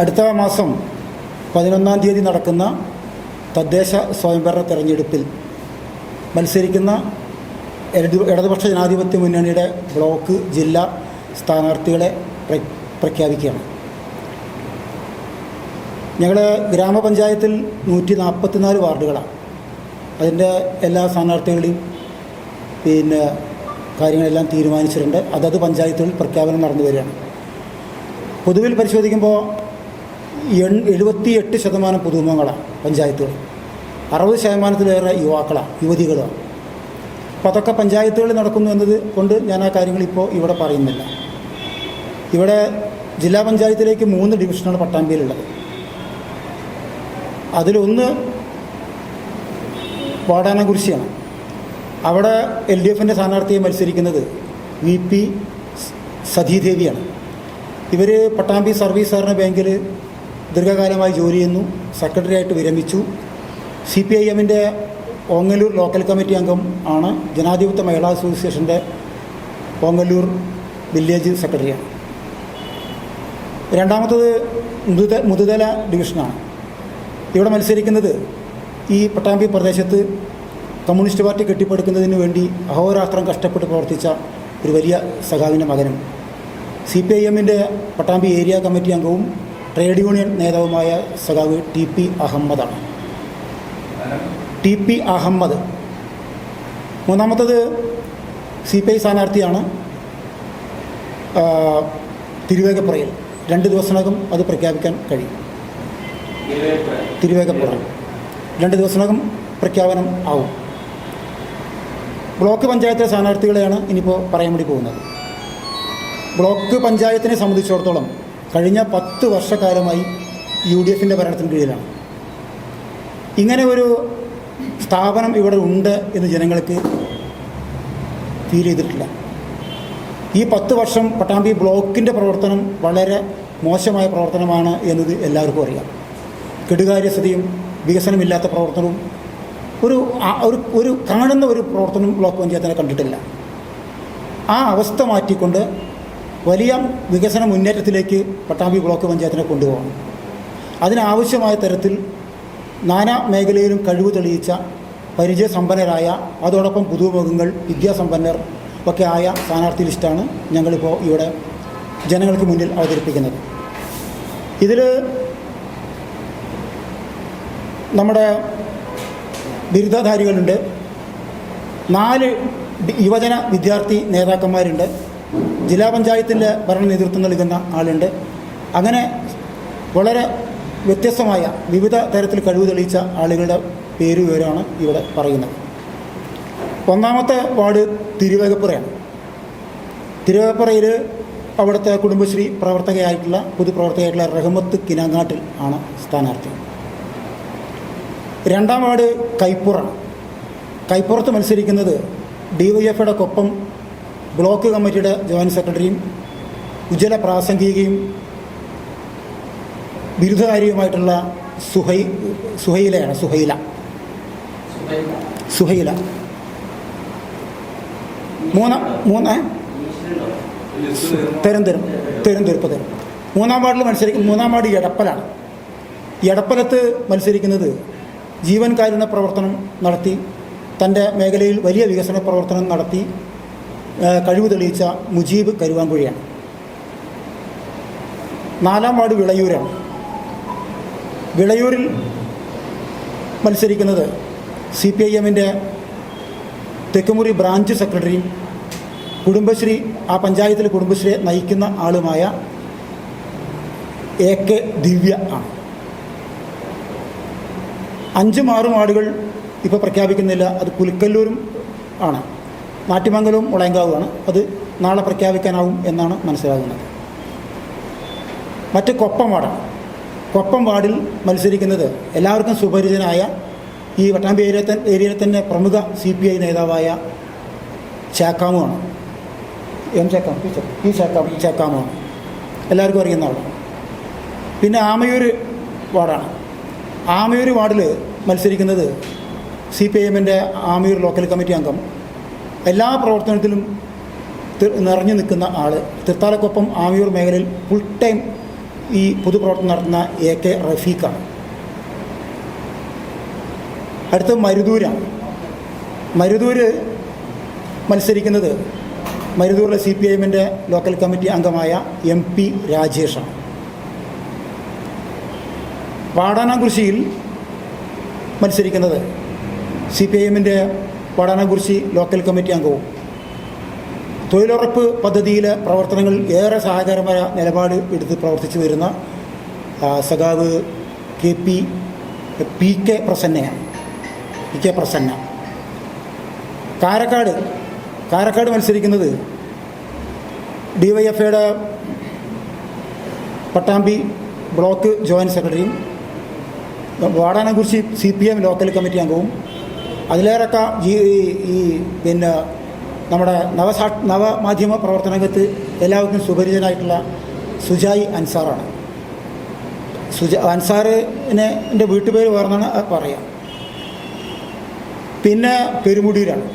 അടുത്ത മാസം പതിനൊന്നാം തീയതി നടക്കുന്ന തദ്ദേശ സ്വയംഭരണ തെരഞ്ഞെടുപ്പിൽ മത്സരിക്കുന്ന ഇടതു ഇടതുപക്ഷ ജനാധിപത്യ മുന്നണിയുടെ ബ്ലോക്ക് ജില്ലാ സ്ഥാനാർത്ഥികളെ പ്ര- പ്രഖ്യാപിക്കുകയാണ്. ഞങ്ങൾ ഗ്രാമപഞ്ചായത്തിൽ നൂറ്റി നാൽപ്പത്തിനാല് വാർഡുകളാണ് അതിന്റെ എല്ലാ സ്ഥാനാർത്ഥികളെയും പിന്നെ കാര്യങ്ങളെല്ലാം തീരുമാനിച്ചിട്ടുണ്ട്. അതത് പഞ്ചായത്തുകളിൽ പ്രഖ്യാപനം നടന്നു വരികയാണ്. പൊതുവിൽ പരിശോധിക്കുമ്പോൾ എൺ എഴുപത്തി എട്ട് ശതമാനം പുതുമുഖങ്ങളാണ് പഞ്ചായത്തുകൾ. അറുപത് ശതമാനത്തിലേറെ യുവാക്കളാണ് യുവതികളാണ് അപ്പോൾ അതൊക്കെ പഞ്ചായത്തുകളിൽ നടക്കുന്നു എന്നത് കൊണ്ട് ഞാൻ ആ കാര്യങ്ങൾ ഇപ്പോൾ ഇവിടെ പറയുന്നില്ല. ഇവിടെ ജില്ലാ പഞ്ചായത്തിലേക്ക് മൂന്ന് ഡിവിഷനാണ് പട്ടാമ്പിയിലുള്ളത്. അതിലൊന്ന് വാടാനകുരിശിയാണ് അവിടെ എൽ ഡി എഫിന്റെ സ്ഥാനാർത്ഥിയെ മത്സരിക്കുന്നത് വി പി സതീദേവിയാണ്. ഇവർ പട്ടാമ്പി സർവീസ് സഹകരണ ബാങ്കിൽ ദീർഘകാലമായി ജോലി ചെയ്യുന്നു. സെക്രട്ടറി ആയിട്ട് വിരമിച്ചു. സി പി ഐ എമ്മിന്റെ ഓങ്ങല്ലൂർ ലോക്കൽ കമ്മിറ്റി അംഗം ആണ്. ജനാധിപത്യ മഹിളാ അസോസിയേഷന്റെ ഓങ്ങല്ലൂർ വില്ലേജ് സെക്രട്ടറിയാണ്. രണ്ടാമത്തത് മുതുത മുതുതല ഡിവിഷനാണ്. ഇവിടെ മത്സരിക്കുന്നത് ഈ പട്ടാമ്പി പ്രദേശത്ത് കമ്മ്യൂണിസ്റ്റ് പാർട്ടി കെട്ടിപ്പടുക്കുന്നതിന് വേണ്ടി അഹോരാത്രം കഷ്ടപ്പെട്ട് പ്രവർത്തിച്ച ഒരു വലിയ സഖാവിന്റെ മകനും. സി പി ഐ എമ്മിന്റെ പട്ടാമ്പി ഏരിയ കമ്മിറ്റി അംഗവും ട്രേഡ് യൂണിയൻ നേതാവുമായ സഖാവ് ടി പി അഹമ്മദാണ്. ടി പി അഹമ്മദ് മൂന്നാമത്തത് സി പി ഐ സ്ഥാനാർത്ഥിയാണ് തിരുവേഗപ്പുറയിൽ. രണ്ട് ദിവസത്തിനകം അത് പ്രഖ്യാപിക്കാൻ കഴിയും. തിരുവേഗപ്പുറ. രണ്ട് ദിവസത്തിനകം പ്രഖ്യാപനം ആവും. ബ്ലോക്ക് പഞ്ചായത്തിലെ സ്ഥാനാർത്ഥികളെയാണ് ഇനിയിപ്പോൾ പറയാൻ വേണ്ടി പോകുന്നത്. ബ്ലോക്ക് പഞ്ചായത്തിനെ സംബന്ധിച്ചിടത്തോളം കഴിഞ്ഞ പത്ത് വർഷക്കാലമായി യു ഡി എഫിന്റെ ഭരണത്തിന് കീഴിലാണ്. ഇങ്ങനെ ഒരു സ്ഥാപനം ഇവിടെ ഉണ്ട് എന്ന് ജനങ്ങൾക്ക് ഫീൽ ചെയ്തിട്ടില്ല. ഈ പത്ത് വർഷം പട്ടാമ്പി ബ്ലോക്കിന്റെ പ്രവർത്തനം വളരെ മോശമായ പ്രവർത്തനമാണ് എന്നത് എല്ലാവർക്കും അറിയാം. കെടുകാര്യസ്ഥതയും വികസനമില്ലാത്ത പ്രവർത്തനവും ഒരു ഒരു ഒരു കാണുന്ന ഒരു പ്രവർത്തനം ബ്ലോക്ക് പഞ്ചായത്തിനെ കണ്ടിട്ടില്ല. ആ അവസ്ഥ മാറ്റിക്കൊണ്ട് വലിയ വികസന മുന്നേറ്റത്തിലേക്ക് പട്ടാമ്പി ബ്ലോക്ക് പഞ്ചായത്തിനെ കൊണ്ടുപോകണം. അതിനാവശ്യമായ തരത്തിൽ നാനാ മേഖലയിലും കഴിവ് തെളിയിച്ച പരിചയസമ്പന്നരായ അതോടൊപ്പം പുതുമുഖങ്ങൾ വിദ്യാസമ്പന്നർ ഒക്കെ ആയ സ്ഥാനാർത്ഥി ലിസ്റ്റാണ് ഞങ്ങളിപ്പോൾ ഇവിടെ ജനങ്ങൾക്ക് മുന്നിൽ അവതരിപ്പിക്കുന്നത്. ഇതിൽ നമ്മുടെ ബിരുദധാരികളുണ്ട്. നാല് യുവജന വിദ്യാർത്ഥി നേതാക്കന്മാരുണ്ട്. ജില്ലാ പഞ്ചായത്തിന്റെ ഭരണ നേതൃത്വം നൽകുന്ന ആളുണ്ട്. അങ്ങനെ വളരെ വ്യത്യസ്തമായ വിവിധ തരത്തിൽ കഴിവ് തെളിയിച്ച ആളുകളുടെ പേര് വിവരമാണ് ഇവിടെ പറയുന്നത്. ഒന്നാമത്തെ വാർഡ് തിരുവേഗപ്പുറയാണ്. തിരുവേഗപ്പുറയിൽ അവിടുത്തെ കുടുംബശ്രീ പ്രവർത്തകയായിട്ടുള്ള പൊതുപ്രവർത്തകയായിട്ടുള്ള റഹ്മത്ത് കിനാങ്ങാട്ടിൽ ആണ് സ്ഥാനാർത്ഥി. രണ്ടാം വാർഡ് കൈപ്പുറാണ് കൈപ്പുറത്ത് മത്സരിക്കുന്നത് ഡി വൈ എഫയുടെ കൊപ്പം ബ്ലോക്ക് കമ്മിറ്റിയുടെ ജോയിന്റ് സെക്രട്ടറിയും ഉജ്ജ്വല പ്രാസംഗികയും ബിരുദധാരിയുമായിട്ടുള്ള സുഹൈ സുഹൈലയാണ് സുഹൈല. സുഹൈല. മൂന്ന് മൂന്ന് തിരുവനന്തപുരം തരും തരും. തരും മൂന്നാം വാർഡിൽ മത്സരിക്കും മൂന്നാം വാർഡ് എടപ്പലാണ്. എടപ്പലത്ത് മത്സരിക്കുന്നത് ജീവൻകാരുണ്യ പ്രവർത്തനം നടത്തി തന്റെ മേഖലയിൽ വലിയ വികസന പ്രവർത്തനം നടത്തി കഴിവ് തെളിയിച്ച മുജീബ് കരുവാങ്കുഴിയാണ് നാലാം വാർഡ് വിളയൂരാണ്. വിളയൂരിൽ മത്സരിക്കുന്നത് സി പി ഐ എമ്മിന്റെ തെക്കുമുറി ബ്രാഞ്ച് സെക്രട്ടറിയും കുടുംബശ്രീ ആ പഞ്ചായത്തിൽ കുടുംബശ്രീയെ നയിക്കുന്ന ആളുമായ എ കെ ദിവ്യ ആണ്. അഞ്ചും ആറും ആടുകൾ ഇപ്പോൾ പ്രഖ്യാപിക്കുന്നില്ല. അത് പുലിക്കല്ലൂരും ആണ്. നാട്ടിമംഗലവും മുളയങ്കാവുമാണ് അത് നാളെ പ്രഖ്യാപിക്കാനാവും എന്നാണ് മനസ്സിലാകുന്നത്. മറ്റ് കൊപ്പം വാർഡാണ് കൊപ്പം വാർഡിൽ മത്സരിക്കുന്നത് എല്ലാവർക്കും സുപരിചിതനായ ഈ വട്ടാമ്പി ഏരിയ ഏരിയയിലെ തന്നെ പ്രമുഖ സി പി ഐ നേതാവായ ചാക്കാമുമാണ് എം ചേക്കാം പി ചേക്കാം പി ചാക്കാം ചാക്കാമുമാണ് എല്ലാവർക്കും അറിയുന്ന ആളാണ്. പിന്നെ ആമയൂർ വാർഡാണ്. ആമയൂർ വാർഡിൽ മത്സരിക്കുന്നത് സി പി ഐ എമ്മിന്റെ ആമയൂർ ലോക്കൽ കമ്മിറ്റി അംഗം എല്ലാ പ്രവർത്തനത്തിലും നിറഞ്ഞു നിൽക്കുന്ന ആൾ തൃത്താലക്കൊപ്പം ആമിയൂർ മേഖലയിൽ ഫുൾ ടൈം ഈ പൊതുപ്രവർത്തനം നടത്തുന്ന എ കെ റഫീഖാണ്. അടുത്ത മരുദൂരാണ് മരുദൂര് മത്സരിക്കുന്നത് മരുദൂറിലെ സി പി ഐ എമ്മിന്റെ ലോക്കൽ കമ്മിറ്റി അംഗമായ എം പി രാജേഷാണ്. വാടാനാകുറിശിയിൽ മത്സരിക്കുന്നത് സി പി ഐ എമ്മിന്റെ വാടാനാകുറിശി ലോക്കൽ കമ്മിറ്റി അംഗവും. തൊഴിലുറപ്പ് പദ്ധതിയിലെ പ്രവർത്തനങ്ങളിൽ ഏറെ സഹായകരമായ നിലപാട് എടുത്ത് പ്രവർത്തിച്ചു വരുന്ന സഖാവ് കെ പി പി കെ പ്രസന്നയാണ് പി കെ പ്രസന്ന. കാരക്കാട് കാരക്കാട് മത്സരിക്കുന്നത് ഡിവൈഎഫ്ഐയുടെ പട്ടാമ്പി ബ്ലോക്ക് ജോയിന്റ് സെക്രട്ടറിയും വാടാനെക്കുറിച്ച് C P M local committee അംഗവും അതിലേറെയൊക്കെ ഈ ഈ പിന്നെ നമ്മുടെ നവസാ നവമാധ്യമ പ്രവർത്തന രംഗത്ത് എല്ലാവർക്കും സുപരിചിതനായിട്ടുള്ള സുജായി അൻസാറാണ്. സുജ അൻസാറിനെ എന്റെ വീട്ടുപേര് വേറെന്നാണ് പറയാം. പിന്നെ പെരുമുടിയിലാണ്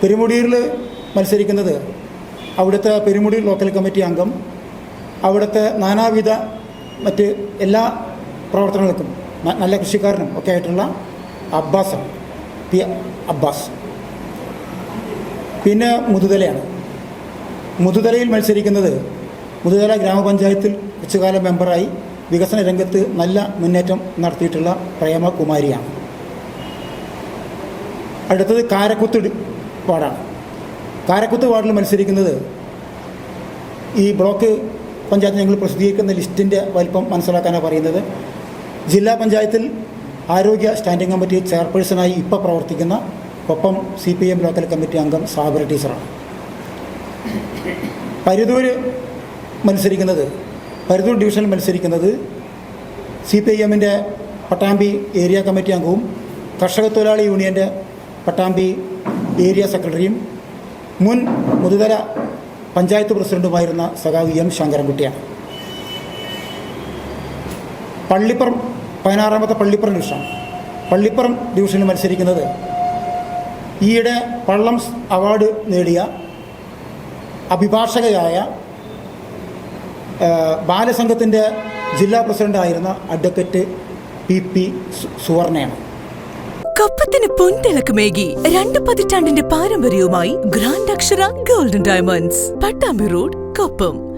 പെരുമുടിയിൽ മത്സരിക്കുന്നത് അവിടുത്തെ പെരുമുടി ലോക്കൽ കമ്മിറ്റി അംഗം അവിടുത്തെ നാനാവിധ മറ്റ് എല്ലാ പ്രവർത്തനങ്ങൾക്കും നല്ല കൃഷിക്കാരനും ഒക്കെ ആയിട്ടുള്ള അബ്ബാസാണ്. P Abbas. പിന്നെ മുതുതലയാണ്. മുതുതലയിൽ മത്സരിക്കുന്നത് മുതുതല ഗ്രാമപഞ്ചായത്തിൽ ഉച്ചകാല മെമ്പറായി വികസന രംഗത്ത് നല്ല മുന്നേറ്റം നടത്തിയിട്ടുള്ള പ്രേമകുമാരിയാണ് അടുത്തത് കാരക്കുത്ത് വാർഡാണ്. കാരക്കുത്ത് വാർഡിൽ മത്സരിക്കുന്നത് ഈ ബ്ലോക്ക് പഞ്ചായത്ത് ഞങ്ങൾ പ്രസിദ്ധീകരിക്കുന്ന ലിസ്റ്റിന്റെ വലിപ്പം മനസ്സിലാക്കാനാണ് പറയുന്നത്. ജില്ലാ പഞ്ചായത്തിൽ ആരോഗ്യ സ്റ്റാൻഡിംഗ് കമ്മിറ്റി ചെയർപേഴ്സണായി ഇപ്പോൾ പ്രവർത്തിക്കുന്ന ഒപ്പം C P M local committee അംഗം സാബിർ ടീച്ചറാണ്. പരുതൂർ മത്സരിക്കുന്നത് പരുതൂർ ഡിവിഷനിൽ മത്സരിക്കുന്നത് സി പി ഐ എമ്മിന്റെ പട്ടാമ്പി ഏരിയ കമ്മിറ്റി അംഗവും കർഷക തൊഴിലാളി യൂണിയന്റെ പട്ടാമ്പി ഏരിയ സെക്രട്ടറിയും മുൻ മുതുതല പഞ്ചായത്ത് പ്രസിഡന്റുമായിരുന്ന സഖാവ് എം ശങ്കരൻകുട്ടിയാണ്. പള്ളിപ്പുറം പതിനാറാമത്തെ പള്ളിപ്പുറം ഡിവിഷനാണ് പള്ളിപ്പുറം ഡിവിഷനിൽ മത്സരിക്കുന്നത് ഈയിടെ പള്ളം അവാർഡ് നേടിയ അഭിഭാഷകയായ ബാലസംഘത്തിന്റെ ജില്ലാ പ്രസിഡന്റായിരുന്ന അഡ്വക്കറ്റ് പി പി സുവർണയാണ്. കപ്പത്തിന് പൊൻതിളക്കമേകി രണ്ട് പതിറ്റാണ്ടിന്റെ പാരമ്പര്യവുമായി grand Akshara golden diamonds. Pattambi road Koppam.